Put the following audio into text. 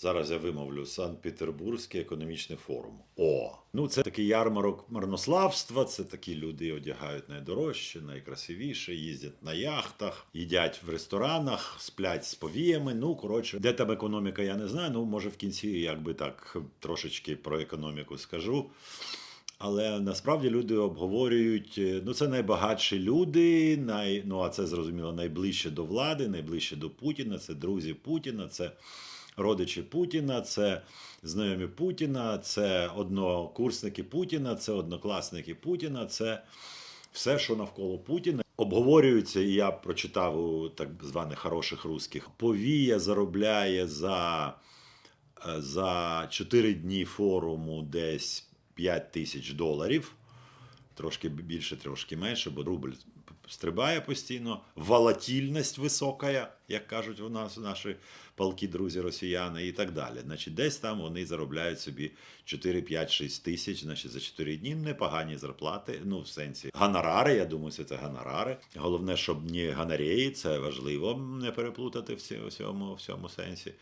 Зараз я вимовлю Санкт-Петербурзький економічний форум. О, ну це такий ярмарок марнославства. Це такі люди одягають найдорожче, найкрасивіше, їздять на яхтах, їдять в ресторанах, сплять з повіями. Ну коротше, де там економіка, я не знаю. Ну може в кінці, якби так трошечки про економіку скажу. Але насправді люди обговорюють, е, ну це найбагатші люди, най, ну а це зрозуміло найближче до влади, найближче до Путіна, це друзі Путіна, це родичі Путіна, це знайомі Путіна, це однокурсники Путіна, це однокласники Путіна, це все, що навколо Путіна. Обговорюється, і я прочитав у так званих хороших русських. Повія заробляє за, е, за 4 дні форуму десь 5 тисяч доларів. Трошки більше, трошки менше, бо рубль стрибає постійно. Волатільність висока, як кажуть у нас наші палки друзі росіяни, і так далі. Значить, десь там вони заробляють собі 4, 5, 6 тисяч, значить, за 4 дні непогані зарплати. Ну, в сенсі гонорари, я думаю, це гонорари. Головне, щоб не гонореї, це важливо не переплутати в цьому, в цьому сенсі.